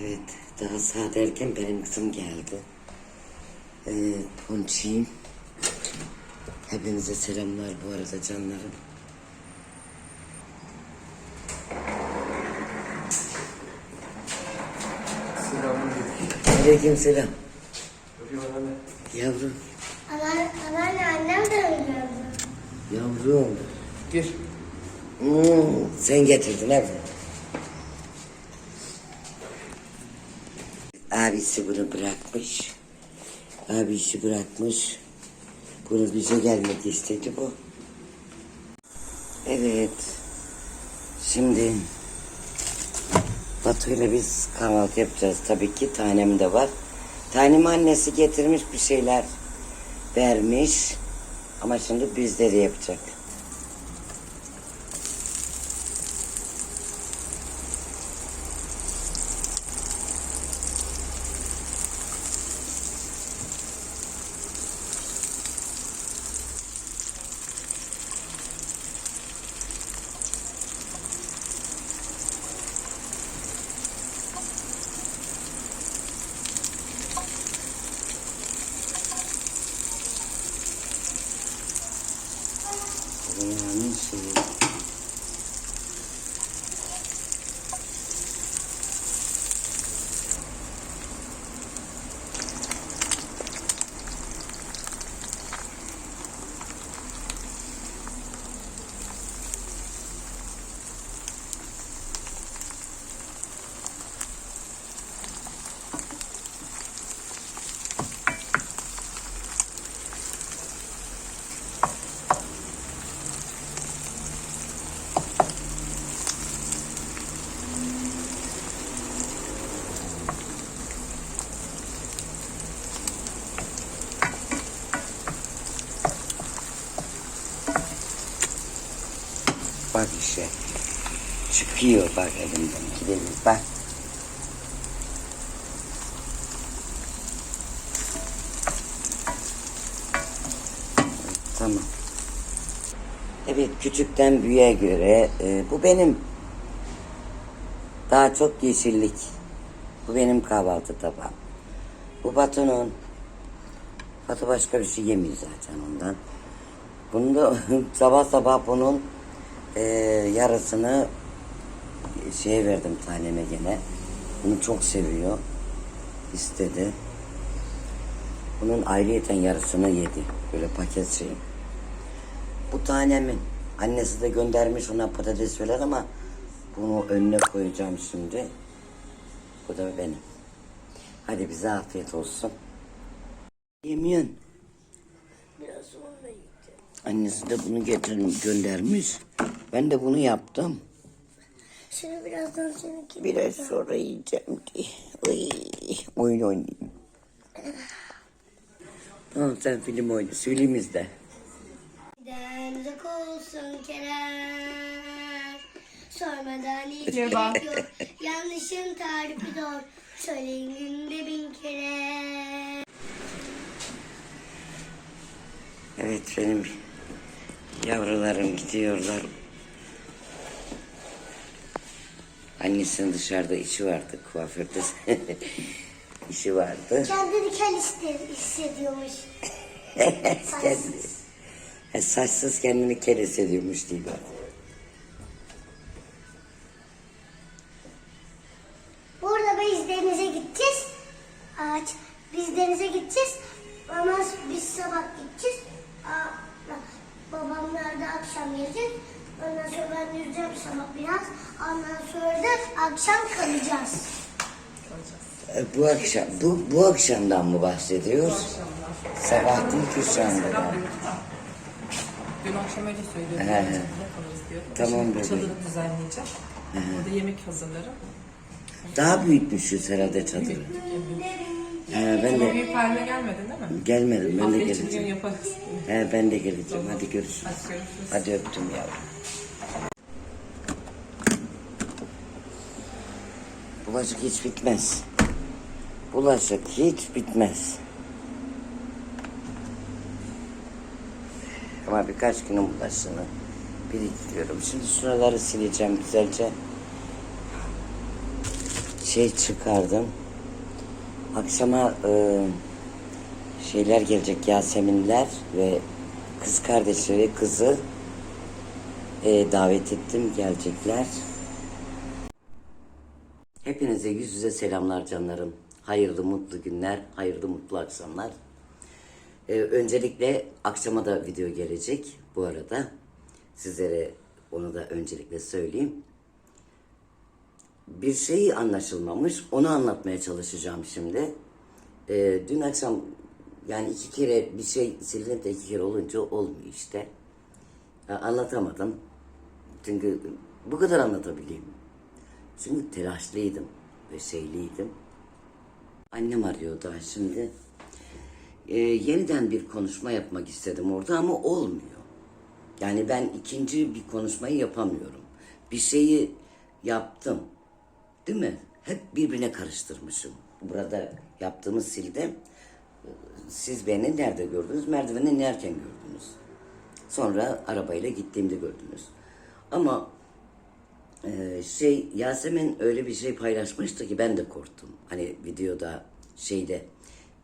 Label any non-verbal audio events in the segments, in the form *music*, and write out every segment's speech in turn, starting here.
Evet, daha saat erken benim kızım geldi. Ee, Ponçiyim. Hepinize selamlar bu arada canlarım. Selamünaleyküm. Aleyküm selam. Anne. Yavrum, Anne, anneanne annem de öyle yavrum. Gir. Hmm, sen getirdin evet. Abisi bunu bırakmış. Abisi bırakmış. Bunu bize gelmek istedi bu. Evet. Şimdi Batu ile biz kahvaltı yapacağız. Tabii ki tanem de var. Tanem annesi getirmiş bir şeyler vermiş. Ama şimdi bizleri yapacak. Dünyanın şeyi. Bak işte. Çıkıyor bak elimden. Gidelim bak. Tamam. Evet küçükten büyüğe göre e, bu benim daha çok yeşillik. Bu benim kahvaltı tabağım. Bu Batu'nun. Batu başka bir şey yemiyor zaten ondan. Bunu da *laughs* sabah sabah bunun e, yarısını şeye verdim taneme gene. Bunu çok seviyor. istedi. Bunun ayrıyeten yarısını yedi. Böyle paket şey. Bu tanemin. Annesi de göndermiş ona patates verir ama bunu önüne koyacağım şimdi. Bu da benim. Hadi bize afiyet olsun. Yemiyorsun. Biraz sonra yiyeceğim. Annesi de bunu getirmiş, göndermiş. Ben de bunu yaptım. Şimdi birazdan seninki. Biraz sonra yiyeceğim diye. Oy, oyun oynayayım. Tamam sen film oyna. Söyleyeyim izle. Giden uzak olsun Kerem. Sormadan hiç Merhaba. gerek yok. Yanlışın tarifi doğru. Söyleyin günde bin kere. Evet benim yavrularım gidiyorlar. Annesinin dışarıda işi vardı kuaförde. *laughs* işi vardı. Kendini kel hissediyormuş. *laughs* Kendi, e, saçsız kendini kel hissediyormuş. Burada Bu akşam, bu, bu akşamdan mı bahsediyoruz? Sabah değil ki şu anda da. Dün akşam öyle söylüyordum. He he. Tamam Şimdi bebeğim. Çadırı düzenleyeceğim. Orada yemek hazırlarım. Daha büyütmüşüz herhalde çadırı. He, ben Ama de bir perde gelmedin değil mi? gelmedim, ben de Hafta içi bir gün geleceğim. yaparız. He, ben de geleceğim. Hadi görüşürüz. Hadi görüşürüz. Hadi öptüm yavrum. Bulaşık hiç bitmez. Bulaşık hiç bitmez. Ama birkaç günün bulaşığını biriktiriyorum. Şimdi şuraları sileceğim güzelce. şey çıkardım. Akşama e, şeyler gelecek Yaseminler ve kız kardeşi ve kızı e, davet ettim gelecekler. Hepinize yüz yüze selamlar canlarım. Hayırlı mutlu günler, hayırlı mutlu akşamlar. Ee, öncelikle akşama da video gelecek bu arada. Sizlere onu da öncelikle söyleyeyim. Bir şey anlaşılmamış, onu anlatmaya çalışacağım şimdi. Ee, dün akşam yani iki kere bir şey silinip de iki kere olunca olmuyor işte. Ya, anlatamadım. Çünkü bu kadar anlatabileyim. Çünkü telaşlıydım ve şeyliydim. Annem arıyor daha şimdi. Ee, yeniden bir konuşma yapmak istedim orada ama olmuyor. Yani ben ikinci bir konuşmayı yapamıyorum. Bir şeyi yaptım. Değil mi? Hep birbirine karıştırmışım. Burada yaptığımız sildim. Siz beni nerede gördünüz? Merdiveni inerken gördünüz. Sonra arabayla gittiğimde gördünüz. Ama ee, şey Yasemin öyle bir şey paylaşmıştı ki ben de korktum. Hani videoda şeyde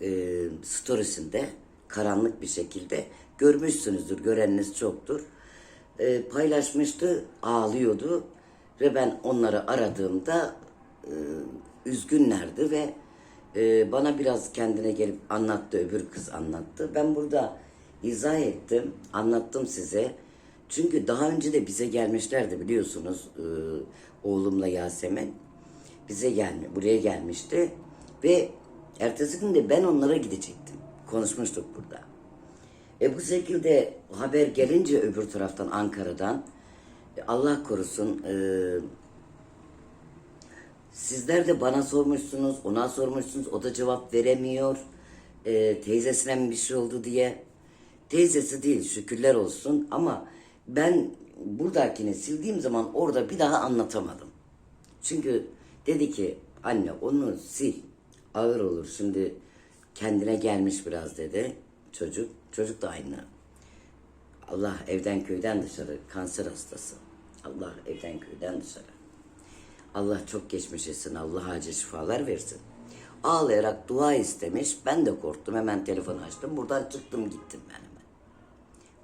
e, storiesinde karanlık bir şekilde görmüşsünüzdür. Göreniniz çoktur. Ee, paylaşmıştı, ağlıyordu ve ben onları aradığımda e, üzgünlerdi ve e, bana biraz kendine gelip anlattı, öbür kız anlattı. Ben burada izah ettim, anlattım size. Çünkü daha önce de bize gelmişlerdi biliyorsunuz e, oğlumla Yasemin. Bize gelme, buraya gelmişti ve ertesi gün de ben onlara gidecektim. Konuşmuştuk burada. E bu şekilde haber gelince öbür taraftan Ankara'dan e, Allah korusun e, sizler de bana sormuşsunuz, ona sormuşsunuz, o da cevap veremiyor. E, teyzesine mi bir şey oldu diye. Teyzesi değil şükürler olsun ama ben buradakini sildiğim zaman orada bir daha anlatamadım. Çünkü dedi ki anne onu sil ağır olur şimdi kendine gelmiş biraz dedi çocuk. Çocuk da aynı. Allah evden köyden dışarı kanser hastası. Allah evden köyden dışarı. Allah çok geçmiş etsin. Allah acil şifalar versin. Ağlayarak dua istemiş. Ben de korktum. Hemen telefon açtım. Buradan çıktım gittim ben hemen.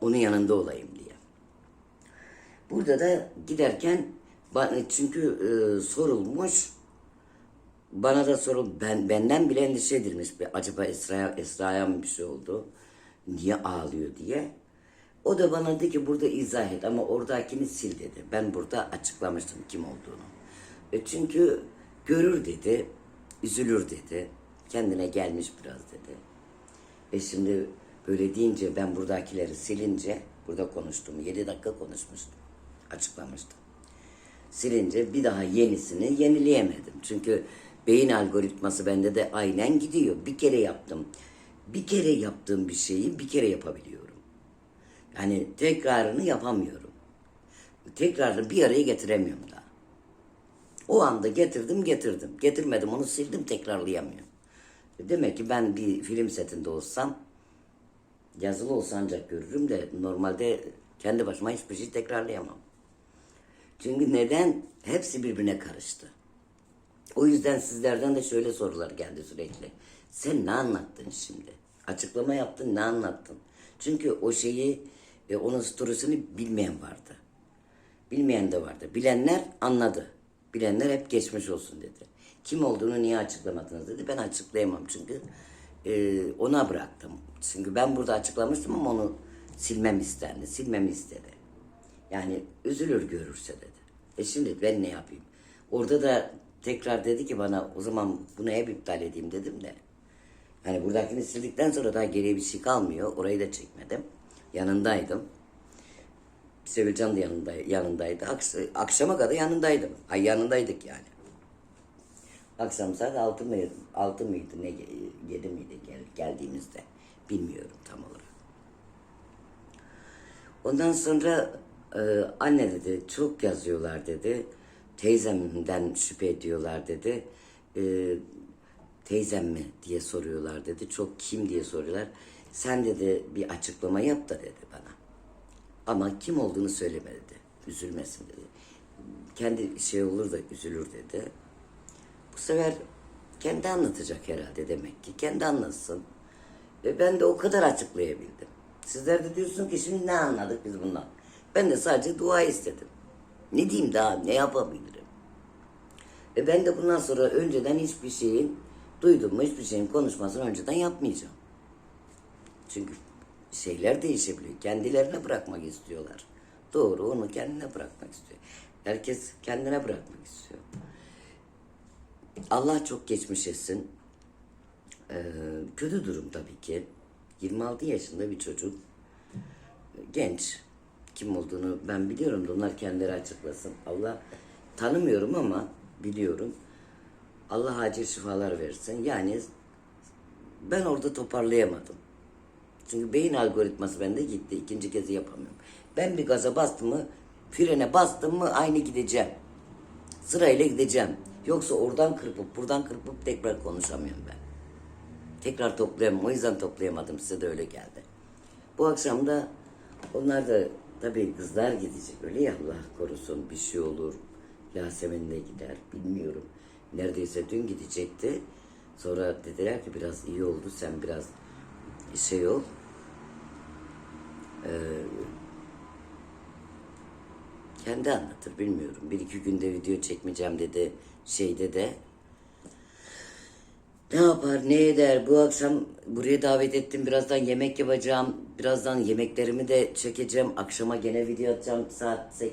Onun yanında olayım diye. Burada da giderken çünkü e, sorulmuş bana da sorul ben benden bile endişe edilmiş. Acaba Esra'ya Esra'ya mı bir şey oldu? Niye ağlıyor diye. O da bana dedi ki burada izah et ama oradakini sil dedi. Ben burada açıklamıştım kim olduğunu. E çünkü görür dedi, üzülür dedi. Kendine gelmiş biraz dedi. E şimdi böyle deyince ben buradakileri silince burada konuştum. 7 dakika konuşmuştum. Açıklamıştım. Silince bir daha yenisini yenileyemedim. Çünkü beyin algoritması bende de aynen gidiyor. Bir kere yaptım. Bir kere yaptığım bir şeyi bir kere yapabiliyorum. Yani tekrarını yapamıyorum. Tekrarını bir araya getiremiyorum daha. O anda getirdim getirdim. Getirmedim onu sildim tekrarlayamıyorum. Demek ki ben bir film setinde olsam yazılı olsa ancak görürüm de normalde kendi başıma hiçbir şey tekrarlayamam. Çünkü neden? Hepsi birbirine karıştı. O yüzden sizlerden de şöyle sorular geldi sürekli. Sen ne anlattın şimdi? Açıklama yaptın, ne anlattın? Çünkü o şeyi, e, onun storiesini bilmeyen vardı. Bilmeyen de vardı. Bilenler anladı. Bilenler hep geçmiş olsun dedi. Kim olduğunu niye açıklamadınız dedi. Ben açıklayamam çünkü e, ona bıraktım. Çünkü ben burada açıklamıştım ama onu silmem istendi. Silmemi istedi. Yani üzülür görürse dedi. E şimdi ben ne yapayım? Orada da tekrar dedi ki bana o zaman bunu hep iptal edeyim dedim de. Yani buradakini sildikten sonra daha geriye bir şey kalmıyor. Orayı da çekmedim. Yanındaydım. Sevilcan da yanında, yanındaydı. Aks- akşama kadar yanındaydım. Ay yanındaydık yani. Akşam saat altı mıydı, altı mıydı ne ge- yedi miydi gel, geldiğimizde bilmiyorum tam olarak. Ondan sonra e, anne dedi çok yazıyorlar dedi. Teyzemden şüphe ediyorlar dedi. E, teyzem mi diye soruyorlar dedi. Çok kim diye soruyorlar. Sen dedi bir açıklama yap da dedi bana. Ama kim olduğunu söyleme dedi. Üzülmesin dedi. Kendi şey olur da üzülür dedi. Bu sefer kendi anlatacak herhalde demek ki. Kendi anlatsın. Ve ben de o kadar açıklayabildim. Sizler de diyorsun ki şimdi ne anladık biz bundan? Ben de sadece dua istedim. Ne diyeyim daha, ne yapabilirim? Ve ben de bundan sonra önceden hiçbir şeyin, duydum mu hiçbir şeyin konuşmasını önceden yapmayacağım. Çünkü şeyler değişebiliyor. Kendilerine bırakmak istiyorlar. Doğru, onu kendine bırakmak istiyor. Herkes kendine bırakmak istiyor. Allah çok geçmiş etsin. Ee, kötü durum tabii ki. 26 yaşında bir çocuk. Genç. Kim olduğunu ben biliyorum da onlar kendileri açıklasın. Allah tanımıyorum ama biliyorum. Allah acil şifalar versin. Yani ben orada toparlayamadım. Çünkü beyin algoritması bende gitti. İkinci kez yapamıyorum. Ben bir gaza bastım mı, frene bastım mı aynı gideceğim. Sırayla gideceğim. Yoksa oradan kırpıp buradan kırpıp tekrar konuşamıyorum ben. Tekrar toplayamam. O yüzden toplayamadım. Size de öyle geldi. Bu akşam da onlar da tabii kızlar gidecek. Öyle ya Allah korusun bir şey olur. Yasemin de gider. Bilmiyorum. Neredeyse dün gidecekti. Sonra dediler ki biraz iyi oldu. Sen biraz şey ol. Ee, kendi anlatır bilmiyorum. Bir iki günde video çekmeyeceğim dedi. Şeyde de ne yapar, ne eder? Bu akşam buraya davet ettim. Birazdan yemek yapacağım. Birazdan yemeklerimi de çekeceğim. Akşama gene video atacağım. Saat 8,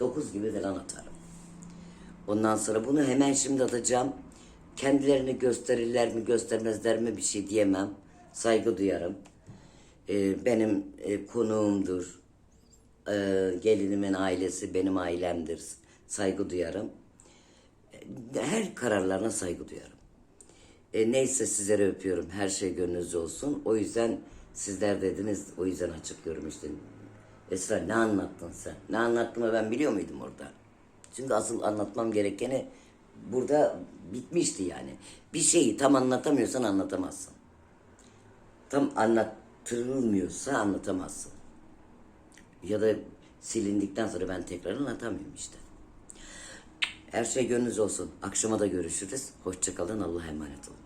9 gibi falan atarım. Ondan sonra bunu hemen şimdi atacağım. Kendilerini gösterirler mi, göstermezler mi bir şey diyemem. Saygı duyarım. Ee, benim e, konuğumdur. Ee, gelinimin ailesi benim ailemdir. Saygı duyarım. Her kararlarına saygı duyarım. E, neyse sizlere öpüyorum. Her şey gönlünüzce olsun. O yüzden sizler dediniz. O yüzden açıklıyorum işte. Esra ne anlattın sen? Ne anlattığımı ben biliyor muydum orada? Çünkü asıl anlatmam gerekeni burada bitmişti yani. Bir şeyi tam anlatamıyorsan anlatamazsın. Tam anlattırılmıyorsa anlatamazsın. Ya da silindikten sonra ben tekrar anlatamıyorum işte. Her şey gönlünüz olsun. Akşama da görüşürüz. Hoşçakalın. Allah'a emanet olun.